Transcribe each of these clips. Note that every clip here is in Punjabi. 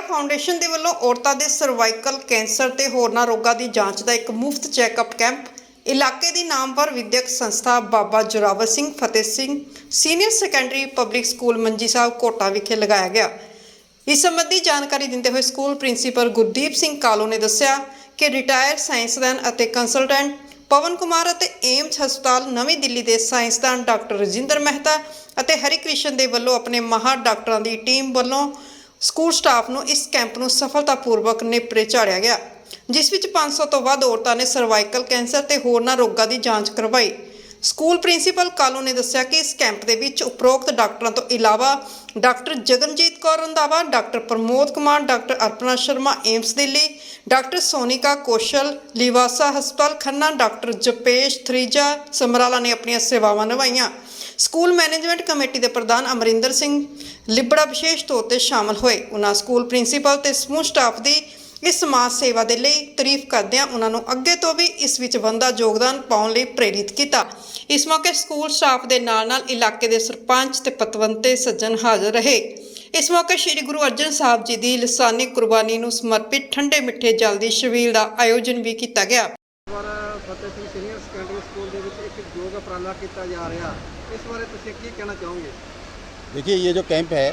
ਸਵੇਰਾ ਫਾਊਂਡੇਸ਼ਨ ਦੇ ਵੱਲੋਂ ਔਰਤਾਂ ਦੇ ਸਰਵਾਈਕਲ ਕੈਂਸਰ ਤੇ ਹੋਰਨਾਂ ਰੋਗਾਂ ਦੀ ਜਾਂਚ ਦਾ ਇੱਕ ਮੁਫਤ ਚੈੱਕਅਪ ਕੈਂਪ, ਇਲਾਕੇ ਦੀ ਨਾਮਵਰ ਵਿਦਿਅਕ ਸੰਸਥਾ Baba Zorawar Singh Fateh Singh, senior secondary public school Manji Sahib Kota ਵਿਖੇ ਲਗਾਇਆ ਗਿਆ। ਇਸ ਸੰਬੰਧੀ ਜਾਣਕਾਰੀ ਦਿੰਦੇ ਹੋਏ ਸਕੂਲ ਪ੍ਰਿੰਸੀਪਲ ਗੁਰਦੀਪ ਸਿੰਘ ਕਾਲੋ ਨੇ ਦੱਸਿਆ ਕਿ ਰਿਟਾਇਰ ਸਾਇੰਸਦਾਨ ਅਤੇ ਕੰਸਲਟੈਂਟ ਪਵਨ ਕੁਮਾਰ ਅਤੇ ਏਮਸ ਹਸਪਤਾਲ ਨਵੀਂ ਦਿੱਲੀ ਦੇ ਸਾਇੰਸਦਾਨ ਡਾਕਟਰ ਰਜਿੰਦਰ ਮਹਿਤਾ ਅਤੇ ਹਰੀ ਕ੍ਰਿਸ਼ਨ ਦੇ ਵੱਲੋਂ ਆਪਣੇ ਮਾਹਰ ਡਾਕਟਰਾਂ ਦੀ ਟੀਮ ਵੱਲੋਂ ਸਕੂਲ ਸਟਾਫ ਨੂੰ ਇਸ ਕੈਂਪ ਨੂੰ ਸਫਲਤਾਪੂਰਵਕ ਨੇਪਰੇ ਝਾੜਿਆ ਗਿਆ, ਜਿਸ ਵਿੱਚ 500 ਤੋਂ ਵੱਧ ਔਰਤਾਂ ਨੇ ਸਰਵਾਈਕਲ ਕੈਂਸਰ ਤੇ ਹੋਰਨਾਂ ਰੋਗਾਂ ਦੀ ਜਾਂਚ ਕਰਵਾਈ। ਸਕੂਲ ਪ੍ਰਿੰਸੀਪਲ ਕਾਲੂ ਨੇ ਦੱਸਿਆ ਕਿ ਇਸ ਕੈਂਪ ਦੇ ਵਿੱਚ ਉਪਰੋਕਤ ਡਾਕਟਰਾਂ ਤੋਂ ਇਲਾਵਾ doctor Jaganjit Kaur Randhawa, doctor Pramod Kumar, doctor Arpana Sharma AIIMS Delhi, doctor Sonika Koshal, Livasa ਹਸਪਤਾਲ ਖੰਨਾ, ਡਾਕਟਰ ਜਪੇਸ਼ ਥਰੀਜਾ ਸਮਰਾਲਾ ਨੇ ਆਪਣੀਆਂ ਸੇਵਾਵਾਂ ਨਿਭਾਈਆਂ। ਸਕੂਲ ਮੈਨੇਜਮੈਂਟ ਕਮੇਟੀ ਦੇ ਪ੍ਰਧਾਨ ਅਮਰਿੰਦਰ ਸਿੰਘ ਲਿਬੜਾ ਵਿਸ਼ੇਸ਼ ਤੌਰ ਤੇ ਸ਼ਾਮਲ ਹੋਏ। ਉਹਨਾਂ ਸਕੂਲ ਪ੍ਰਿੰਸੀਪਲ ਤੇ ਸਮੂਹ ਸਟਾਫ ਦੀ ਇਸ ਸਮਾਜ ਸੇਵਾ ਦੇ ਲਈ ਤਾਰੀਫ ਕਰਦਿਆਂ ਉਹਨਾਂ ਨੂੰ ਅੱਗੇ ਤੋਂ ਵੀ ਇਸ ਵਿੱਚ ਬੰਦਾ ਯੋਗਦਾਨ ਪਾਉਣ ਲਈ ਪ੍ਰੇਰਿਤ ਕੀਤਾ। ਇਸ ਮੌਕੇ ਸਕੂਲ ਸਟਾਫ ਦੇ ਨਾਲ-ਨਾਲ ਇਲਾਕੇ ਦੇ ਸਰਪੰਚ ਤੇ ਪਤਵੰਤੇ ਸੱਜਣ ਹਾਜ਼ਰ ਰਹੇ। ਇਸ ਮੌਕੇ ਸ੍ਰੀ ਗੁਰੂ ਅਰਜਨ ਸਾਹਿਬ ਜੀ ਦੀ ਲਸਾਨੀ ਕੁਰਬਾਨੀ ਨੂੰ ਸਮਰਪਿਤ ਠੰਡੇ ਮਿੱਠੇ ਜਲ ਦੀ ਛਬੀਲ ਦਾ ਆਯੋਜਨ ਵੀ ਕੀਤਾ ਗਿਆ। ਫਤਿਹ ਸਿੰਘ ਸੀਨੀਅਰ ਸੈਕੰਡਰੀ ਸਕੂਲ ਦੇ ਵਿੱਚ ਇੱਕ ਯੋਗ ਉਪਰਾਲਾ ਕੀਤਾ ਜਾ ਰਿਹਾ। ਇਸ ਬਾਰੇ ਤੁਸੀਂ ਕੀ ਕਹਿਣਾ ਚਾਹੋਗੇ देखिए ये जो कैंप है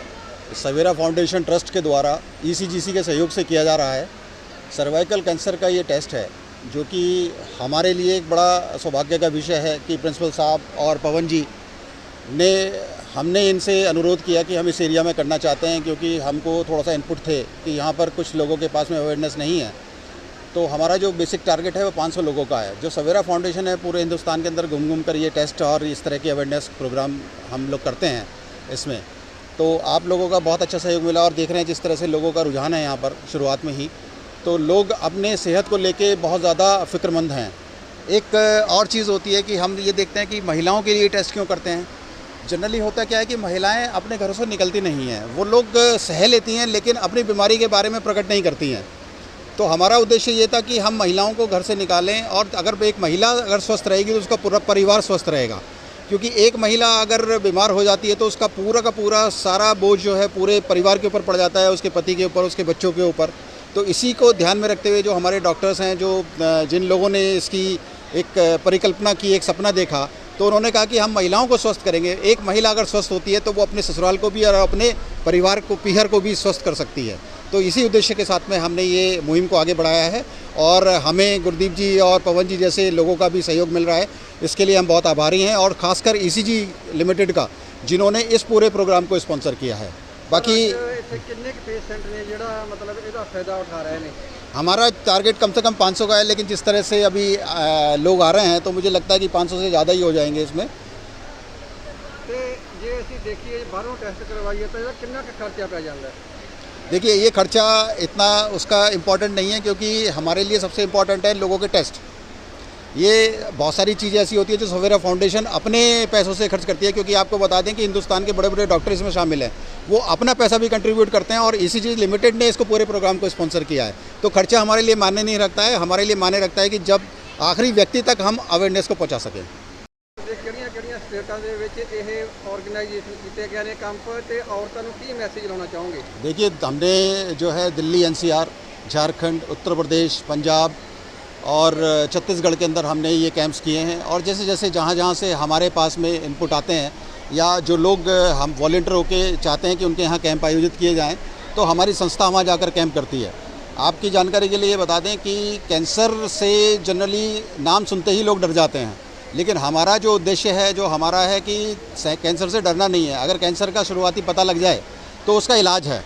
सवेरा फाउंडेशन ट्रस्ट के द्वारा ईसीजीसी के सहयोग से किया जा रहा है सर्वाइकल कैंसर का ये टेस्ट है जो कि हमारे लिए एक बड़ा सौभाग्य का विषय है कि प्रिंसिपल साहब और पवन जी ने हमने इनसे अनुरोध किया कि हम इस एरिया में करना चाहते हैं क्योंकि हमको थोड़ा सा इनपुट थे कि यहाँ पर कुछ लोगों के पास में अवेयरनेस नहीं है तो हमारा जो बेसिक टारगेट है वो 500 लोगों का है। जो सवेरा फाउंडेशन है, पूरे हिंदुस्तान के अंदर घूम घूम कर ये टेस्ट और इस तरह की अवेयरनेस प्रोग्राम हम लोग करते हैं इसमें। तो आप लोगों का बहुत अच्छा सहयोग मिला और देख रहे हैं जिस तरह से लोगों का रुझान है यहाँ पर शुरुआत में ही। तो लोग अपने सेहत को लेके बहुत ज़्यादा फिक्रमंद हैं। एक और चीज़ होती है कि हम ये देखते हैं कि महिलाओं के लिए टेस्ट क्यों करते हैं? जनरली होता क्या है कि महिलाएँ अपने घरों से निकलती नहीं हैं। वो लोग सह लेती हैं लेकिन अपनी बीमारी के बारे में प्रकट नहीं करती हैं। तो हमारा उद्देश्य ये था कि हम महिलाओं को घर से निकालें और अगर एक महिला अगर स्वस्थ रहेगी तो उसका पूरा परिवार स्वस्थ रहेगा। क्योंकि एक महिला अगर बीमार हो जाती है तो उसका पूरा का पूरा सारा बोझ जो है पूरे परिवार के ऊपर पड़ जाता है, उसके पति के ऊपर, उसके बच्चों के ऊपर। तो इसी को ध्यान में रखते हुए जो हमारे डॉक्टर्स हैं, जो जिन लोगों ने इसकी एक परिकल्पना की, एक सपना देखा तो उन्होंने कहा कि हम महिलाओं को स्वस्थ करेंगे एक महिला अगर स्वस्थ होती है तो वो अपने ससुराल को भी और अपने परिवार को पीहर को भी स्वस्थ कर सकती है तो इसी उद्देश्य के साथ में हमने ये मुहिम को आगे बढ़ाया है और हमें गुरदीप जी और पवन जी जैसे लोगों का भी सहयोग मिल रहा है इसके लिए हम बहुत आभारी हैं और खासकर ईसीजी लिमिटेड का जिन्होंने इस पूरे प्रोग्राम को स्पॉन्सर किया है बाकी ਅੱਜ ਇੱਥੇ ਕਿੰਨੇ ਕੁ ਪੇਸ਼ੈਂਟ ਨੇ ਜਿਹੜਾ ਮਤਲਬ ਇਹਦਾ ਫਾਇਦਾ ਉਠਾ ਰਹੇ ਨੇ हमारा टारगेट कम से कम 500 का है लेकिन जिस तरह से अभी आ, लोग आ रहे हैं तो मुझे लगता है कि 500 से ज़्यादा ही हो जाएँगे इसमें। देखिए कितना देखिए ये खर्चा इतना उसका इम्पोर्टेंट नहीं है क्योंकि हमारे लिए सबसे इम्पोर्टेंट है लोगों के टेस्ट ये बहुत सारी चीज़ें ऐसी होती है जो सवेरा फाउंडेशन अपने पैसों से खर्च करती है क्योंकि आपको बता दें कि हिंदुस्तान के बड़े बड़े डॉक्टर इसमें शामिल हैं। वो अपना पैसा भी कंट्रीब्यूट करते हैं और ई लिमिटेड ने इसको पूरे प्रोग्राम को स्पॉन्सर किया है तो खर्चा हमारे लिए मान्य नहीं रखता है हमारे लिए मान्य रखता है कि जब आखिरी व्यक्ति तक हम अवेयरनेस को पहुँचा सकें ਤੇ ਕਿਹੜੀਆਂ ਕਿਹੜੀਆਂ ਸਟੇਟਾਂ ਦੇ ਵਿੱਚ ਇਹ ਆਰਗੇਨਾਈਜੇਸ਼ਨ ਕੀਤੇ ਗਏ ਨੇ ਕੈਂਪ ਤੇ ਔਰਤਾਂ ਨੂੰ ਕੀ ਮੈਸੇਜ ਲਾਉਣਾ ਚਾਹੋਗੇ देखिए हमने जो है दिल्ली एनसीआर झारखंड उत्तर प्रदेश पंजाब और छत्तीसगढ़ के अंदर हमने ये कैंप्स किए हैं और जैसे जैसे जहाँ जहाँ से हमारे पास में इनपुट आते हैं या जो लोग हम वॉल्टियर होके चाहते हैं कि उनके यहाँ कैंप आयोजित किए जाएँ तो हमारी संस्था वहाँ जाकर कैंप करती है। आपकी जानकारी के लिए ये बता दें कि कैंसर से जनरली नाम सुनते ही लोग डर जाते हैं। लेकिन हमारा जो उद्देश्य है, जो हमारा है कि कैंसर से डरना नहीं है। अगर कैंसर का शुरुआती पता लग जाए तो उसका इलाज है।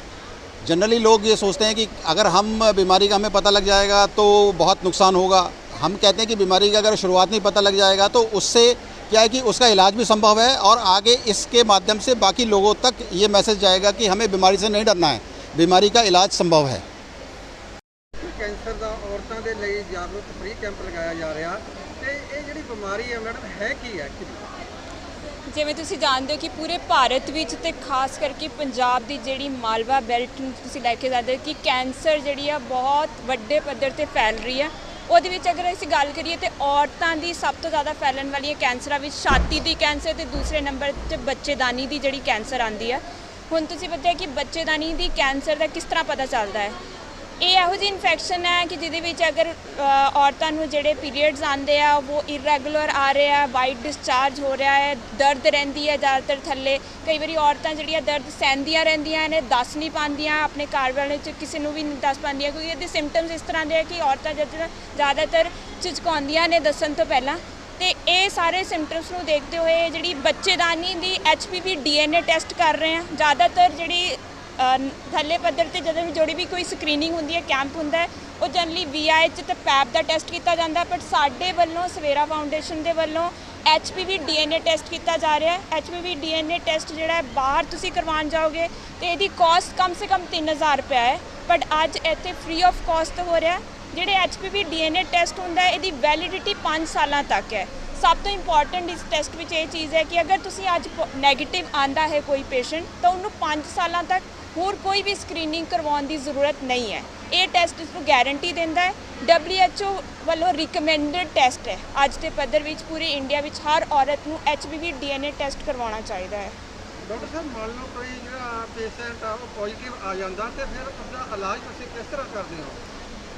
जनरली लोग ये सोचते हैं कि अगर हम बीमारी का हमें पता लग जाएगा तो बहुत नुकसान होगा। हम कहते हैं कि बीमारी का अगर शुरुआत में पता लग जाएगा तो उससे क्या है कि उसका इलाज भी संभव है और आगे इसके माध्यम से बाकी लोगों तक ये मैसेज जाएगा कि हमें बीमारी से नहीं डरना है बीमारी का इलाज संभव है ਕੈਂਸਰ ਦਾ ਔਰਤਾਂ ਦੇ ਲਈ ਜਾਗਰੂਕ ਫ੍ਰੀ ਕੈਂਪ ਲਗਾਇਆ ਜਾ ਰਿਹਾ ਤੇ ਇਹ ਜਿਹੜੀ ਬਿਮਾਰੀ ਹੈ ਮੈਡਮ ਹੈ ਕੀ ਹੈ actually? ਜਿਵੇਂ ਤੁਸੀਂ ਜਾਣਦੇ ਹੋ ਕਿ ਪੂਰੇ ਭਾਰਤ ਵਿੱਚ ਤੇ ਖਾਸ ਕਰਕੇ ਪੰਜਾਬ ਦੀ ਜਿਹੜੀ ਮਾਲਵਾ ਬੈਲਟ ਨੂੰ ਤੁਸੀਂ ਲੈ ਕੇ ਜਾਂਦੇ ਹੋ ਕਿ ਕੈਂਸਰ ਜਿਹੜੀ ਆ ਬਹੁਤ ਵੱਡੇ ਪੱਧਰ ਤੇ ਫੈਲ ਰਹੀ ਆ ਉਹਦੇ ਵਿੱਚ ਅਗਰ ਅਸੀਂ ਗੱਲ ਕਰੀਏ ਤੇ ਔਰਤਾਂ ਦੀ ਸਭ ਤੋਂ ਜ਼ਿਆਦਾ ਫੈਲਣ ਵਾਲੀਆਂ ਕੈਂਸਰਾਂ ਵਿੱਚ ਛਾਤੀ ਦੀ ਕੈਂਸਰ ਤੇ ਦੂਸਰੇ ਨੰਬਰ ਤੇ ਬੱਚੇਦਾਨੀ ਦੀ ਜਿਹੜੀ ਕੈਂਸਰ ਆਂਦੀ ਹੈ ਹੁਣ ਤੁਸੀਂ ਪਤਾ ਕਿ ਬੱਚੇਦਾਨੀ ਦੀ ਕੈਂਸਰ ਦਾ ਕਿਸ ਤਰ੍ਹਾਂ ਪਤਾ ਚੱਲਦਾ ਹੈ? ਇਹ ਇਹੋ ਜਿਹੀ ਇਨਫੈਕਸ਼ਨ ਹੈ ਕਿ ਜਿਹਦੇ ਵਿੱਚ ਅਗਰ ਔਰਤਾਂ ਨੂੰ ਜਿਹੜੇ ਪੀਰੀਅਡਸ ਆਉਂਦੇ ਆ, ਉਹ ਇਰੈਗੂਲਰ ਆ ਰਹੇ ਆ ਵਾਈਟ ਡਿਸਚਾਰਜ ਹੋ ਰਿਹਾ ਹੈ, ਦਰਦ ਰਹਿੰਦੀ ਹੈ ਜ਼ਿਆਦਾਤਰ ਥੱਲੇ। ਕਈ ਵਾਰੀ ਔਰਤਾਂ ਜਿਹੜੀਆਂ ਦਰਦ ਸਹਿੰਦੀਆਂ ਰਹਿੰਦੀਆਂ ਨੇ, ਦੱਸ ਨਹੀਂ ਪਾਉਂਦੀਆਂ ਆਪਣੇ ਘਰ ਵਾਲੇ ਚ ਕਿਸੇ ਨੂੰ ਵੀ ਨਹੀਂ ਦੱਸ ਪਾਉਂਦੀਆਂ, ਕਿਉਂਕਿ ਇਹਦੇ ਸਿੰਪਟਮਸ ਇਸ ਤਰ੍ਹਾਂ ਦੇ ਆ ਕਿ ਔਰਤਾਂ ਜਦ ਜ਼ਿਆਦਾਤਰ ਝਿਜਕਾਉਂਦੀਆਂ ਨੇ ਦੱਸਣ ਤੋਂ ਪਹਿਲਾਂ। ਤੇ ਇਹ ਸਾਰੇ ਸਿੰਪਟਮਸ ਨੂੰ ਦੇਖਦੇ ਹੋਏ ਜਿਹੜੀ ਬੱਚੇਦਾਨੀ ਦੀ ਐਚਪੀਵੀ ਡੀਐਨਏ ਟੈਸਟ ਕਰ ਰਹੇ ਆ, ਜ਼ਿਆਦਾਤਰ ਜਿਹੜੀ ਥੱਲੇ ਪੱਧਰ ਤੇ ਜਦੋਂ ਵੀ ਜਿਹੜੀ ਵੀ ਕੋਈ ਸਕਰੀਨਿੰਗ ਹੁੰਦੀ ਹੈ ਕੈਂਪ ਹੁੰਦਾ ਹੈ, ਉਹ ਜਨਰਲੀ ਵੀਆਈਐਚ ਤੇ ਪੈਪ ਦਾ ਟੈਸਟ ਕੀਤਾ ਜਾਂਦਾ ਬਟ ਸਾਡੇ ਵੱਲੋਂ ਸਵੇਰਾ ਫਾਊਂਡੇਸ਼ਨ ਦੇ ਵੱਲੋਂ ਐਚਪੀਵੀ ਡੀਐਨਏ ਟੈਸਟ ਕੀਤਾ ਜਾ ਰਿਹਾ ਹੈ। ਐਚਪੀਵੀ ਡੀਐਨਏ ਟੈਸਟ ਜਿਹੜਾ ਹੈ, ਬਾਹਰ ਤੁਸੀਂ ਕਰਵਾਉਣ ਜਾਓਗੇ ਤੇ ਇਹਦੀ ਕਾਸਟ ਕਮ ਸੇ ਕਮ 3000 ਰੁਪਏ ਹੈ। ਬਟ ਅੱਜ ਇੱਥੇ ਫ੍ਰੀ ਆਫ ਕਾਸਟ ਹੋ ਰਿਹਾ ਹੈ। ਜਿਹੜੇ ਐਚਪੀਵੀ ਡੀਐਨਏ ਟੈਸਟ ਹੁੰਦਾ ਹੈ, ਇਹਦੀ ਵੈਲਿਡਿਟੀ 5 ਸਾਲਾਂ ਤੱਕ ਹੈ। ਸਭ ਤੋਂ ਇੰਪੋਰਟੈਂਟ ਇਸ ਟੈਸਟ ਵਿੱਚ ਇਹ ਚੀਜ਼ ਹੈ ਕਿ ਅਗਰ ਤੁਸੀਂ ਅੱਜ 네ਗੇਟਿਵ ਆਂਦਾ ਹੈ ਕੋਈ ਪੇਸ਼ੈਂਟ ਤਾਂ ਉਹਨੂੰ 5 ਸਾਲਾਂ ਤੱਕ ਹੋਰ ਕੋਈ ਵੀ ਸਕਰੀਨਿੰਗ ਕਰਵਾਉਣ ਦੀ ਜ਼ਰੂਰਤ ਨਹੀਂ ਹੈ। ਇਹ ਟੈਸਟ ਇਸ ਨੂੰ ਗਾਰੰਟੀ ਦਿੰਦਾ ਹੈ। WHO ਵੱਲੋਂ ਰਿਕਮੈਂਡਡ ਟੈਸਟ ਹੈ। ਅੱਜ ਦੇ ਪੱਧਰ ਵਿੱਚ ਪੂਰੇ ਇੰਡੀਆ ਵਿੱਚ ਹਰ ਔਰਤ ਨੂੰ HPV DNA ਟੈਸਟ ਕਰਵਾਉਣਾ ਚਾਹੀਦਾ ਹੈ। ਡਾਕਟਰ ਸਾਹਿਬ ਮੰਨ ਲਓ ਕੋਈ ਜਿਹੜਾ ਪੇਸ਼ੈਂਟ ਆ ਉਹ ਪੋਜ਼ਿਟਿਵ ਆ ਜਾਂਦਾ ਤੇ ਫਿਰ ਉਸਦਾ ਇਲਾਜ ਤੁਸੀਂ ਕਿਸ ਤਰ੍ਹਾਂ ਕਰਦੇ ਹੋ?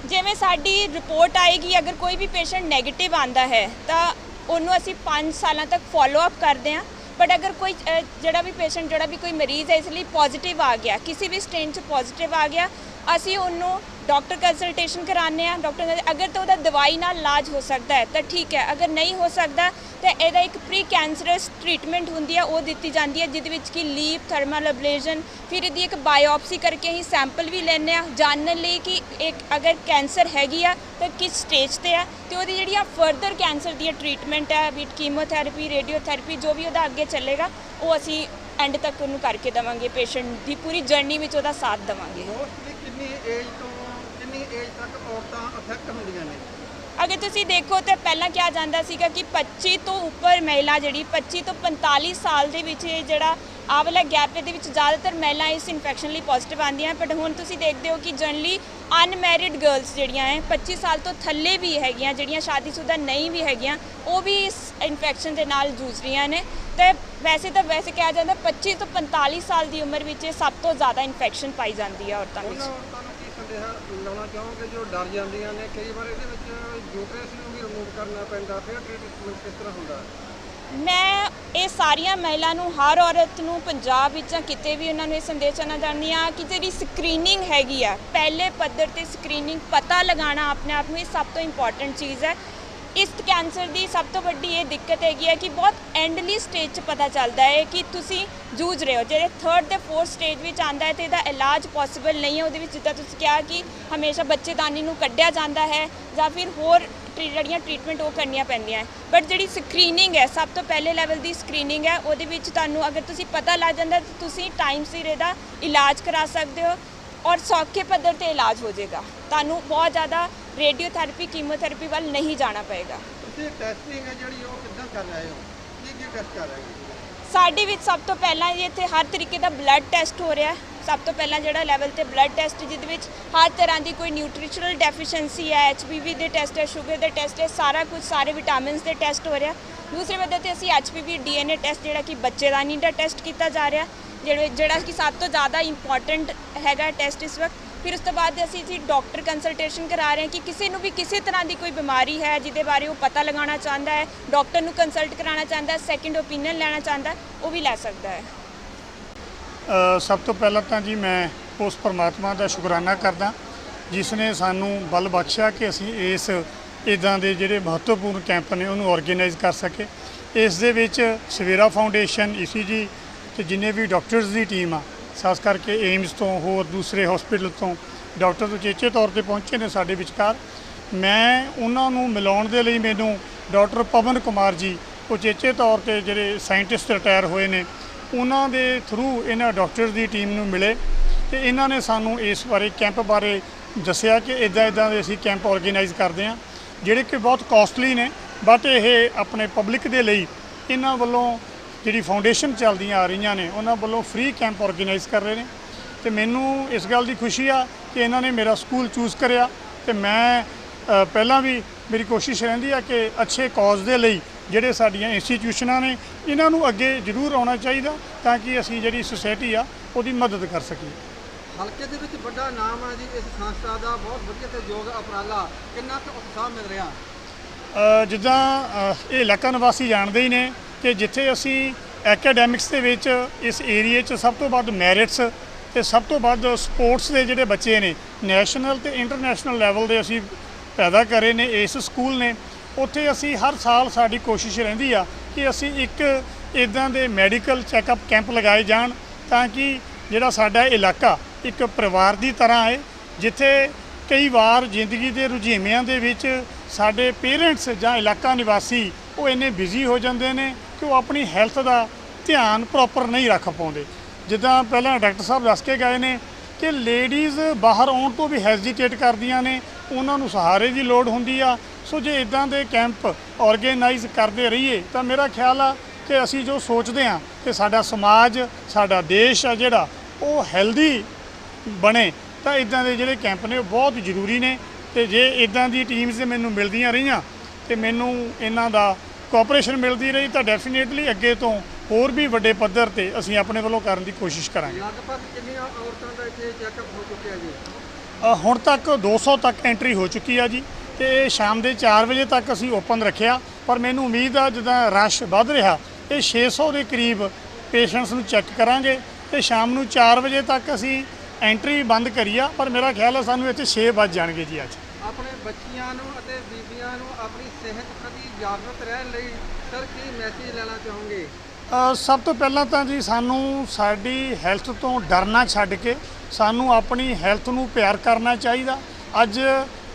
ਜਿਵੇਂ ਸਾਡੀ ਰਿਪੋਰਟ ਆਏਗੀ ਅਗਰ ਕੋਈ ਵੀ ਪੇਸ਼ੈਂਟ 네ਗੇਟਿਵ ਆਂਦਾ ਹੈ ਤਾਂ ਉਹਨੂੰ ਅਸੀਂ 5 ਸਾਲਾਂ ਤੱਕ ਫਾਲੋ ਅਪ ਕਰਦੇ ਹਾਂ। ਬਟ ਅਗਰ ਕੋਈ ਜਿਹੜਾ ਵੀ ਪੇਸ਼ੈਂਟ ਜਿਹੜਾ ਵੀ ਕੋਈ ਮਰੀਜ਼ ਹੈ ਇਸ ਲਈ ਪੋਜ਼ਿਟਿਵ ਆ ਗਿਆ ਕਿਸੇ ਵੀ ਸਟੇਨ 'ਚ ਪੋਜ਼ਿਟਿਵ ਆ ਗਿਆ ਅਸੀਂ ਉਹਨੂੰ ਡਾਕਟਰ ਕੰਸਲਟੇਸ਼ਨ ਕਰਾਉਂਦੇ ਆ ਡਾਕਟਰ ਨਾਲ ਅਗਰ ਤਾਂ ਉਹਦਾ ਦਵਾਈ ਨਾਲ ਇਲਾਜ ਹੋ ਸਕਦਾ ਹੈ, ਤਾਂ ਠੀਕ ਹੈ। ਅਗਰ ਨਹੀਂ ਹੋ ਸਕਦਾ, ਤਾਂ ਇਹਦਾ ਇੱਕ ਪ੍ਰੀ ਕੈਂਸਰਸ ਟ੍ਰੀਟਮੈਂਟ ਹੁੰਦੀ ਆ ਉਹ ਦਿੱਤੀ ਜਾਂਦੀ ਹੈ, ਜਿਹਦੇ ਵਿੱਚ ਕਿ ਲੀਪ ਥਰਮਲ ਅਬਲੇਸ਼ਨ ਫਿਰ ਇਹਦੀ ਇੱਕ ਬਾਇਓਪਸੀ ਕਰਕੇ ਅਸੀਂ ਸੈਂਪਲ ਵੀ ਲੈਂਦੇ ਆ ਜਾਣਨ ਲਈ ਕਿ ਇੱਕ ਅਗਰ ਕੈਂਸਰ ਹੈਗੀ ਆ, ਤਾਂ ਕਿਸ ਸਟੇਜ ਤੇ ਆ, ਤੇ ਉਹਦੀ ਜਿਹੜੀ ਆ ਫਰਦਰ ਕੈਂਸਰ ਦੀ ਟ੍ਰੀਟਮੈਂਟ ਹੈ, ਵੀ ਕੀਮੋਥੈਰੇਪੀ ਰੇਡੀਓਥੈਰੇਪੀ ਜੋ ਵੀ ਉਹਦਾ ਅੱਗੇ ਚੱਲੇਗਾ, ਉਹ ਅਸੀਂ ਐਂਡ ਤੱਕ ਉਹਨੂੰ ਕਰਕੇ ਦੇਵਾਂਗੇ ਪੇਸ਼ੈਂਟ ਦੀ ਪੂਰੀ ਜਰਨੀ ਵਿੱਚ ਉਹਦਾ ਸਾਥ ਦੇਵਾਂਗੇ। ਕਿੰਨੀ ਏਜ ਤੋਂ ਔਰਤਾਂ ਅਫੈਕਟ ਹੁੰਦੀਆਂ ਨੇ। ਅਗਰ ਤੁਸੀਂ ਦੇਖੋ ਤਾਂ ਪਹਿਲਾਂ ਕਿਹਾ ਜਾਂਦਾ ਸੀਗਾ ਕਿ 25 ਤੋਂ ਉੱਪਰ ਮਹਿਲਾ ਜਿਹੜੀ 25 ਤੋਂ 45 ਸਾਲ ਦੇ ਵਿੱਚ ਇਹ ਜਿਹੜਾ ਆਹ ਵਾਲਾ ਗੈਪ ਦੇ ਵਿੱਚ ਜ਼ਿਆਦਾਤਰ ਮਹਿਲਾ ਇਸ ਇਨਫੈਕਸ਼ਨ ਲਈ ਪੋਜ਼ਿਟਿਵ ਆਉਂਦੀਆਂ ਬਟ ਹੁਣ ਤੁਸੀਂ ਦੇਖਦੇ ਹੋ ਕਿ ਜਨਰਲੀ ਅਨਮੈਰਿਡ ਗਰਲਸ ਜਿਹੜੀਆਂ ਹੈ 25 ਸਾਲ ਤੋਂ ਥੱਲੇ ਵੀ ਹੈਗੀਆਂ ਜਿਹੜੀਆਂ ਸ਼ਾਦੀशुदा ਨਹੀਂ ਵੀ ਹੈਗੀਆਂ ਉਹ ਵੀ ਇਸ ਇਨਫੈਕਸ਼ਨ ਦੇ ਨਾਲ ਜੂਝ ਰਹੀਆਂ ਨੇ। ਤੇ ਵੈਸੇ ਤਾਂ ਵੈਸੇ ਕਿਹਾ ਜਾਂਦਾ 25 ਤੋਂ 45 ਸਾਲ ਦੀ ਉਮਰ ਵਿੱਚ ਇਹ ਸਭ ਤੋਂ ਜ਼ਿਆਦਾ ਇਨਫੈਕਸ਼ਨ ਪਾਈ ਜਾਂਦੀ ਹੈ ਔਰਤਾਂ ਵਿੱਚ। ਉਹਨਾਂ ਲਾਉਣਾ ਚਾਹੋਗੇ, ਜੋ ਡਰ ਜਾਂਦੀਆਂ ਨੇ, ਕਈ ਵਾਰ ਇਹਦੇ ਵਿੱਚ ਯੂਟਰਸ ਨੂੰ ਵੀ ਰਿਮੂਵ ਕਰਨਾ ਪੈਂਦਾ, ਫਿਰ ਟ੍ਰੀਟਮੈਂਟ ਕਿਸ ਤਰ੍ਹਾਂ ਹੁੰਦਾ? ਮੈਂ ਇਹ ਸਾਰੀਆਂ ਮਹਿਲਾ ਨੂੰ, ਹਰ ਔਰਤ ਨੂੰ ਪੰਜਾਬ ਵਿੱਚ ਜਾਂ ਕਿਤੇ ਵੀ ਉਹਨਾਂ ਨੂੰ ਇਹ ਸੰਦੇਸ਼ ਦੇਣਾ ਚਾਹੁੰਦੀ ਹਾਂ ਕਿ ਜਿਹੜੀ ਸਕਰੀਨਿੰਗ ਹੈਗੀ ਆ, ਪਹਿਲੇ ਪੱਧਰ ਤੇ ਸਕਰੀਨਿੰਗ ਪਤਾ ਲਗਾਉਣਾ ਆਪਣੇ ਆਪ ਨੂੰ ਇਹ ਸਭ ਤੋਂ ਇੰਪੋਰਟੈਂਟ ਚੀਜ਼ ਹੈ। ਇਸ ਕੈਂਸਰ ਦੀ ਸਭ ਤੋਂ ਵੱਡੀ ਇਹ ਦਿੱਕਤ ਹੈਗੀ ਹੈ ਕਿ ਬਹੁਤ ਐਂਡਲੀ ਸਟੇਜ 'ਚ ਪਤਾ ਚੱਲਦਾ ਹੈ ਕਿ ਤੁਸੀਂ ਜੂਝ ਰਹੇ ਹੋ। ਜਿਹੜੇ ਥਰਡ ਤੇ ਫੋਰਥ ਸਟੇਜ ਵਿੱਚ ਆਂਦਾ ਹੈ ਤੇ ਇਹਦਾ ਇਲਾਜ ਪੋਸੀਬਲ ਨਹੀਂ ਹੈ। ਉਹਦੇ ਵਿੱਚ ਜਿੱਦਾਂ ਤੁਸੀਂ ਕਿਹਾ ਕਿ ਹਮੇਸ਼ਾ ਬੱਚੇਦਾਨੀ ਨੂੰ ਕੱਢਿਆ ਜਾਂਦਾ ਹੈ ਜਾਂ ਫਿਰ ਹੋਰ ਟਰੀ- ਜਿਹੜੀਆਂ ਟ੍ਰੀਟਮੈਂਟ ਉਹ ਕਰਨੀਆਂ ਪੈਂਦੀਆਂ ਬਟ ਜਿਹੜੀ ਸਕਰੀਨਿੰਗ ਹੈ, ਸਭ ਤੋਂ ਪਹਿਲੇ ਲੈਵਲ ਦੀ ਸਕਰੀਨਿੰਗ ਹੈ, ਉਹਦੇ ਵਿੱਚ ਤੁਹਾਨੂੰ ਅਗਰ ਤੁਸੀਂ ਪਤਾ ਲੱਗ ਜਾਂਦਾ ਤਾਂ ਤੁਸੀਂ ਟਾਈਮ ਸਿਰ ਇਹਦਾ ਇਲਾਜ ਕਰਾ ਸਕਦੇ ਹੋ ਔਰ ਸੌਖੇ ਪੱਧਰ ਤੇ ਇਲਾਜ ਹੋ ਜਾਏਗਾ। ਤੁਹਾਨੂੰ ਬਹੁਤ ਜ਼ਿਆਦਾ ਰੇਡੀਓਥੈਰੇਪੀ ਕੀਮੋਥੈਰੇਪੀ ਵੱਲ ਨਹੀਂ ਜਾਣਾ ਪਏਗਾ। ਤੁਸੀਂ ਟੈਸਟਿੰਗ ਹੈ ਜਿਹੜੀ ਉਹ ਕਿੱਦਾਂ ਕਰ ਰਹੇ ਹੋ? ਕੀ ਕੀ ਟੈਸਟ ਕਰ ਰਹੇ ਹੋ? ਸਾਡੇ ਵਿੱਚ ਸਭ ਤੋਂ ਪਹਿਲਾਂ ਇੱਥੇ ਹਰ ਤਰੀਕੇ ਦਾ ਬਲੱਡ ਟੈਸਟ ਹੋ ਰਿਹਾ। ਸਭ ਤੋਂ ਪਹਿਲਾਂ ਜਿਹੜਾ ਲੈਵਲ ਤੇ ਬਲੱਡ ਟੈਸਟ ਜਿਹਦੇ ਵਿੱਚ ਹਰ ਤਰ੍ਹਾਂ ਦੀ ਕੋਈ ਨਿਊਟ੍ਰੀਸ਼ਨਲ ਡੈਫੀਸ਼ੀਐਂਸੀ ਹੈ ਐਚਪੀਵੀ ਦੇ ਟੈਸਟ ਹੈ ਸ਼ੂਗਰ ਦੇ ਟੈਸਟ ਹੈ ਸਾਰਾ ਕੁਝ ਸਾਰੇ ਵਿਟਾਮਿਨਸ ਦੇ ਟੈਸਟ ਹੋ ਰਿਹਾ। ਦੂਸਰੇ ਪੱਧਰ ਤੇ ਅਸੀਂ ਐਚਪੀਵੀ ਡੀਐਨਏ ਟੈਸਟ ਜਿਹੜਾ ਕਿ ਬੱਚੇਦਾਨੀ ਦਾ ਟੈਸਟ ਕੀਤਾ ਜਾ ਰਿਹਾ। ਜਿਹੜੇ ਜਿਹੜਾ ਕਿ ਸਭ ਤੋਂ ਜ਼ਿਆਦਾ ਇੰਪੋਰਟੈਂਟ ਹੈਗਾ ਟੈਸਟ ਇਸ ਵਕਤ। ਫਿਰ ਉਸ ਤੋਂ ਬਾਅਦ ਅਸੀਂ ਜੀ ਡਾਕਟਰ ਕੰਸਲਟੇਸ਼ਨ ਕਰਾ ਰਹੇ ਹਾਂ ਕਿ ਕਿਸੇ ਨੂੰ ਵੀ ਕਿਸੇ ਤਰ੍ਹਾਂ ਦੀ ਕੋਈ ਬਿਮਾਰੀ ਹੈ, ਜਿਹਦੇ ਬਾਰੇ ਉਹ ਪਤਾ ਲਗਾਉਣਾ ਚਾਹੁੰਦਾ ਹੈ ਡਾਕਟਰ ਨੂੰ ਕੰਸਲਟ ਕਰਾਉਣਾ ਚਾਹੁੰਦਾ ਹੈ ਸੈਕਿੰਡ ਓਪੀਨੀਅਨ ਲੈਣਾ ਚਾਹੁੰਦਾ, ਉਹ ਵੀ ਲੈ ਸਕਦਾ ਹੈ। ਸਭ ਤੋਂ ਪਹਿਲਾਂ ਤਾਂ ਜੀ ਮੈਂ ਉਸ ਪਰਮਾਤਮਾ ਦਾ ਸ਼ੁਕਰਾਨਾ ਕਰਦਾ, ਜਿਸ ਨੇ ਸਾਨੂੰ ਬਲ ਬਖਸ਼ਿਆ ਕਿ ਅਸੀਂ ਇਸ, ਇਦਾਂ ਦੇ ਜਿਹੜੇ ਮਹੱਤਵਪੂਰਨ ਕੈਂਪ ਨੇ ਉਹਨੂੰ ਆਰਗੇਨਾਈਜ਼ ਕਰ ਸਕੇ ਇਸ ਦੇ ਵਿੱਚ ਸਵੇਰਾ ਫਾਊਂਡੇਸ਼ਨ ਈਸੀਜੀ ਤੇ ਜਿੰਨੇ ਵੀ ਡਾਕਟਰਸ ਦੀ ਟੀਮ ਆ ਖਾਸ ਕਰਕੇ ਏਮਸ ਤੋਂ, ਹੋਰ ਦੂਸਰੇ ਹਸਪੀਟਲ ਤੋਂ ਡਾਕਟਰ ਉਚੇਚੇ ਤੌਰ ਤੇ ਪਹੁੰਚੇ ਨੇ ਸਾਡੇ ਵਿਚਕਾਰ। ਮੈਂ ਉਹਨਾਂ ਨੂੰ ਮਿਲਾਉਣ ਦੇ ਲਈ ਮੈਨੂੰ ਡਾਕਟਰ ਪਵਨ ਕੁਮਾਰ ਜੀ ਉਚੇਚੇ ਤੌਰ ਤੇ ਜਿਹੜੇ ਸਾਇੰਟਿਸਟ ਰਿਟਾਇਰ ਹੋਏ ਨੇ, ਉਹਨਾਂ ਦੇ ਥਰੂ ਇਹਨਾਂ ਡਾਕਟਰਸ ਦੀ ਟੀਮ ਨੂੰ ਮਿਲੇ ਤੇ ਇਹਨਾਂ ਨੇ ਸਾਨੂੰ ਇਸ ਬਾਰੇ ਕੈਂਪ ਬਾਰੇ ਦੱਸਿਆ ਕਿ ਇਦਾਂ ਇਦਾਂ ਦੇ ਅਸੀਂ ਕੈਂਪ ਆਰਗੇਨਾਈਜ਼ ਕਰਦੇ ਹਾਂ, ਜਿਹੜੇ ਕਿ ਬਹੁਤ ਕਾਸਟਲੀ ਨੇ ਬਟ ਇਹ ਆਪਣੇ ਪਬਲਿਕ ਦੇ ਲਈ ਇਹਨਾਂ ਵੱਲੋਂ ਜਿਹੜੀ ਫਾਊਂਡੇਸ਼ਨ ਚੱਲਦੀਆਂ ਆ ਰਹੀਆਂ ਨੇ ਉਹਨਾਂ ਵੱਲੋਂ ਫ੍ਰੀ ਕੈਂਪ ਆਰਗੇਨਾਈਜ਼ ਕਰ ਰਹੇ ਨੇ। ਤੇ ਮੈਨੂੰ ਇਸ ਗੱਲ ਦੀ ਖੁਸ਼ੀ ਆ ਕਿ ਇਹਨਾਂ ਨੇ ਮੇਰਾ ਸਕੂਲ ਚੂਜ਼ ਕਰਿਆ ਤੇ ਮੈਂ ਪਹਿਲਾਂ ਵੀ ਮੇਰੀ ਕੋਸ਼ਿਸ਼ ਰਹਿੰਦੀ ਆ ਕਿ ਅੱਛੇ ਕਾਜ਼ ਦੇ ਲਈ ਜਿਹੜੇ ਸਾਡੀਆਂ ਇੰਸਟੀਟਿਊਸ਼ਨਾਂ ਨੇ ਇਹਨਾਂ ਨੂੰ ਅੱਗੇ ਜ਼ਰੂਰ ਆਉਣਾ ਚਾਹੀਦਾ ਤਾਂ ਕਿ ਅਸੀਂ ਜਿਹੜੀ ਸੁਸਾਇਟੀ ਆ ਉਹਦੀ ਮਦਦ ਕਰ ਸਕੀਏ। ਹਲਕੇ ਦੇ ਵਿੱਚ ਵੱਡਾ ਨਾਮ ਹੈ ਜੀ ਇਸ ਸੰਸਥਾ ਦਾ ਬਹੁਤ ਵਧੀਆ ਤੇ ਯੋਗ ਉਪਰਾਲਾ ਕਿੰਨਾ ਕੁ ਉਤਸ਼ਾਹ ਮਿਲ ਰਿਹਾ? ਜਿੱਦਾਂ ਇਹ ਇਲਾਕਾ ਨਿਵਾਸੀ ਜਾਣਦੇ ਹੀ ਨੇ ਕਿ ਜਿੱਥੇ ਅਸੀਂ ਐਕੈਡੈਮਿਕਸ ਦੇ ਵਿੱਚ ਇਸ ਏਰੀਏ 'ਚ ਸਭ ਤੋਂ ਵੱਧ ਮੈਰਿਟਸ ਤੇ ਸਭ ਤੋਂ ਵੱਧ ਸਪੋਰਟਸ ਦੇ ਜਿਹੜੇ ਬੱਚੇ ਨੇ ਨੈਸ਼ਨਲ ਤੇ ਇੰਟਰਨੈਸ਼ਨਲ ਲੈਵਲ ਦੇ ਅਸੀਂ ਪੈਦਾ ਕਰੇ ਨੇ, ਇਸ ਸਕੂਲ ਨੇ, ਉੱਥੇ ਅਸੀਂ ਹਰ ਸਾਲ ਸਾਡੀ ਕੋਸ਼ਿਸ਼ ਰਹਿੰਦੀ ਆ ਕਿ ਅਸੀਂ ਇੱਕ ਇਦਾਂ ਦੇ ਮੈਡੀਕਲ ਚੈੱਕਅਪ ਕੈਂਪ ਲਗਾਏ ਜਾਣ ਤਾਂ ਕਿ ਜਿਹੜਾ ਸਾਡਾ ਇਲਾਕਾ ਇੱਕ ਪਰਿਵਾਰ ਦੀ ਤਰ੍ਹਾਂ ਹੈ ਜਿੱਥੇ ਕਈ ਵਾਰ ਜ਼ਿੰਦਗੀ ਦੇ ਰੁਝੇਵਿਆਂ ਦੇ ਵਿੱਚ ਸਾਡੇ ਪੇਰੈਂਟਸ ਜਾਂ ਇਲਾਕਾ ਨਿਵਾਸੀ ਉਹ ਇੰਨੇ ਬਿਜ਼ੀ ਹੋ ਜਾਂਦੇ ਨੇ ਕਿ ਉਹ ਆਪਣੀ ਹੈਲਥ ਦਾ ਧਿਆਨ ਪ੍ਰੋਪਰ ਨਹੀਂ ਰੱਖ ਪਾਉਂਦੇ। ਜਿੱਦਾਂ ਪਹਿਲਾਂ ਡਾਕਟਰ ਸਾਹਿਬ ਦੱਸ ਕੇ ਗਏ ਨੇ ਕਿ ਲੇਡੀਜ਼ ਬਾਹਰ ਆਉਣ ਤੋਂ ਵੀ ਹੈਜ਼ਿਟੇਟ ਕਰਦੀਆਂ ਨੇ, ਉਹਨਾਂ ਨੂੰ ਸਹਾਰੇ ਦੀ ਲੋੜ ਹੁੰਦੀ ਆ। ਸੋ ਜੇ ਇਦਾਂ ਦੇ ਕੈਂਪ ਆਰਗੇਨਾਈਜ਼ ਕਰਦੇ ਰਹੀਏ, ਤਾਂ ਮੇਰਾ ਖਿਆਲ ਆ ਕਿ ਅਸੀਂ ਜੋ ਸੋਚਦੇ ਆ ਕਿ ਸਾਡਾ ਸਮਾਜ, ਸਾਡਾ ਦੇਸ਼ ਆ ਜਿਹੜਾ, ਉਹ ਹੈਲਦੀ ਬਣੇ, ਤਾਂ ਇਦਾਂ ਦੇ ਜਿਹੜੇ ਕੈਂਪ ਨੇ ਉਹ ਬਹੁਤ ਜ਼ਰੂਰੀ ਨੇ। ਤੇ ਜੇ ਇਦਾਂ ਦੀ ਟੀਮਸ ਮੈਨੂੰ ਮਿਲਦੀਆਂ ਰਹੀਆਂ, ਤੇ ਮੈਨੂੰ ਇਹਨਾਂ ਦਾ ਕੋਆਪਰੇਸ਼ਨ ਮਿਲਦੀ ਰਹੀ ਤਾਂ ਡੈਫੀਨੇਟਲੀ ਅੱਗੇ ਤੋਂ ਹੋਰ ਵੀ ਵੱਡੇ ਪੱਧਰ ਤੇ ਅਸੀਂ ਆਪਣੇ ਵੱਲੋਂ ਕਰਨ ਦੀ ਕੋਸ਼ਿਸ਼ ਕਰਾਂਗੇ। ਲਗਭਗ ਕਿੰਨੀਆਂ ਔਰਤਾਂ ਦਾ ਇੱਥੇ ਚੈੱਕਅਪ ਹੋ ਚੁੱਕਿਆ ਜੀ? ਅ, ਹੁਣ ਤੱਕ 200 ਤੱਕ ਐਂਟਰੀ ਹੋ ਚੁੱਕੀ ਆ ਜੀ ਤੇ ਇਹ ਸ਼ਾਮ ਦੇ 4 ਵਜੇ ਤੱਕ ਅਸੀਂ ਓਪਨ ਰੱਖਿਆ ਪਰ ਮੈਨੂੰ ਉਮੀਦ ਆ ਜਿੱਦਾਂ ਰਸ਼ ਵੱਧ ਰਿਹਾ ਇਹ 600 ਦੇ ਕਰੀਬ ਪੇਸ਼ੈਂਟਸ ਨੂੰ ਚੈੱਕ ਕਰਾਂਗੇ ਤੇ ਸ਼ਾਮ ਨੂੰ 4 ਵਜੇ ਤੱਕ ਅਸੀਂ ਐਂਟਰੀ ਬੰਦ ਕਰੀ ਆ ਪਰ ਮੇਰਾ ਖਿਆਲ ਹੈ ਸਾਨੂੰ ਇੱਥੇ 6 ਵੱਜ ਜਾਣਗੇ ਜੀ ਅੱਜ। ਆਪਣੇ ਬੱਚੀਆਂ ਨੂੰ ਅਤੇ ਬੀਬੀਆਂ ਨੂੰ ਆਪਣੀ ਸਿਹਤ ਪ੍ਰਤੀ ਜਾਗਰੂਕ ਰਹਿਣ ਲਈ ਸਰ ਕੀ ਮੈਸੇਜ ਲੈਣਾ ਚਾਹੋਗੇ? ਸਭ ਤੋਂ ਪਹਿਲਾਂ ਤਾਂ ਜੀ ਸਾਨੂੰ ਸਾਡੀ ਹੈਲਥ ਤੋਂ ਡਰਨਾ ਛੱਡ ਕੇ ਸਾਨੂੰ ਆਪਣੀ ਹੈਲਥ ਨੂੰ ਪਿਆਰ ਕਰਨਾ ਚਾਹੀਦਾ। ਅੱਜ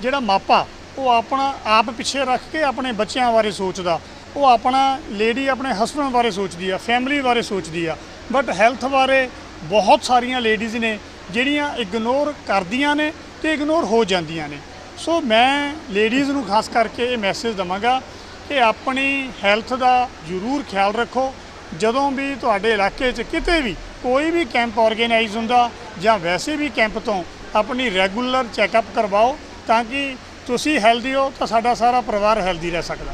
ਜਿਹੜਾ ਮਾਪਾ, ਉਹ ਆਪਣਾ ਆਪ ਪਿੱਛੇ ਰੱਖ ਕੇ ਆਪਣੇ ਬੱਚਿਆਂ ਬਾਰੇ ਸੋਚਦਾ। ਉਹ ਆਪਣਾ ਲੇਡੀ ਆਪਣੇ ਹਸਬੰਡ ਬਾਰੇ ਸੋਚਦੀ ਆ ਫੈਮਿਲੀ ਬਾਰੇ ਸੋਚਦੀ ਆ। ਬਟ ਹੈਲਥ ਬਾਰੇ ਬਹੁਤ ਸਾਰੀਆਂ ਲੇਡੀਜ਼ ਨੇ, ਜਿਹੜੀਆਂ ਇਗਨੋਰ ਕਰਦੀਆਂ ਨੇ ਤੇ ਇਗਨੋਰ ਹੋ ਜਾਂਦੀਆਂ ਨੇ। ਸੋ ਮੈਂ ਲੇਡੀਜ਼ ਨੂੰ ਖਾਸ ਕਰਕੇ ਇਹ ਮੈਸੇਜ ਦਵਾਂਗਾ ਕਿ ਆਪਣੀ ਹੈਲਥ ਦਾ ਜ਼ਰੂਰ ਖਿਆਲ ਰੱਖੋ। ਜਦੋਂ ਵੀ ਤੁਹਾਡੇ ਇਲਾਕੇ 'ਚ ਕਿਤੇ ਵੀ ਕੋਈ ਵੀ ਕੈਂਪ ਆਰਗੇਨਾਈਜ਼ ਹੁੰਦਾ ਜਾਂ ਵੈਸੇ ਵੀ ਕੈਂਪ ਤੋਂ ਆਪਣੀ ਰੈਗੂਲਰ ਚੈੱਕਅਪ ਕਰਵਾਓ ਤਾਂ ਕਿ ਤੁਸੀਂ ਹੈਲਦੀ ਹੋ ਤਾਂ ਸਾਡਾ ਸਾਰਾ ਪਰਿਵਾਰ ਹੈਲਦੀ ਰਹਿ ਸਕਦਾ।